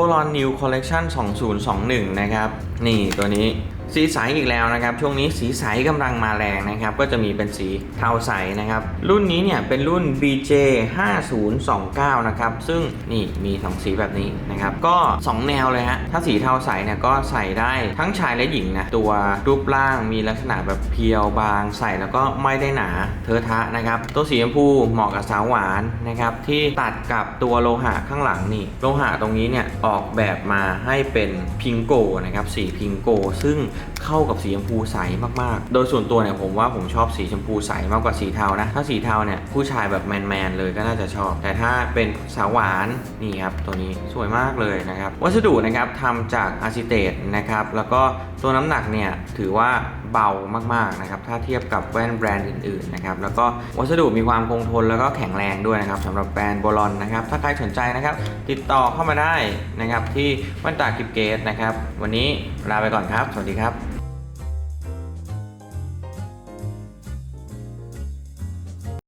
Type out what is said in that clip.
b o l o n New Collection 2021 นะครับ นี่ตัวนี้ สีใสอีกแล้วนะครับ ช่วงนี้สีใสกำลังมาแรงนะครับ ก็จะมีเป็นสีเทาใสนะครับ รุ่นนี้เนี่ยเป็นรุ่น BJ 5029นะครับ ซึ่งนี่มี2สีแบบนี้นะครับ ก็ 2 แนวเลยฮะ ถ้าสีเทาใสเนี่ยก็ใส่ได้ทั้งชายและหญิงนะ ตัวรูปร่างมีลักษณะแบบเพียวบางใส่แล้วก็ไม่ได้หนาเทอะทะนะครับ ตัวสีชมพูเหมาะกับสาวหวานนะครับ ที่ตัดกับตัวโลหะข้างหลังนี่ โลหะตรงนี้เนี่ยออกแบบมาให้เป็นพิงโกนะครับ สีพิงโก ซึ่งเข้ากับสีชมพูใสมากๆ โดยส่วนตัวเนี่ยผมว่าผมชอบสีชมพูใสมากกว่าสีเทานะ ถ้าสีเทาเนี่ยผู้ชายแบบแมนๆเลยก็น่าจะชอบ แต่ถ้าเป็นสาวหวานนี่ครับตัวนี้สวยมากเลยนะครับ วัสดุนะครับทำจากอะซิเตตนะครับ แล้วก็ตัวน้ำหนักเนี่ยถือว่าเบามากๆนะครับถ้าเทียบกับแว่นแบรนด์อื่นๆนะครับแล้วก็วัสดุมีความคงทนแล้วก็แข็งแรงด้วยนะครับสำหรับแบรนด์โบลอนนะครับถ้าใครสนใจนะครับติดต่อเข้ามาได้นะครับที่แว่นตากิฟเกตนะครับวันนี้ลาไปก่อนครับ สวัสดีครับ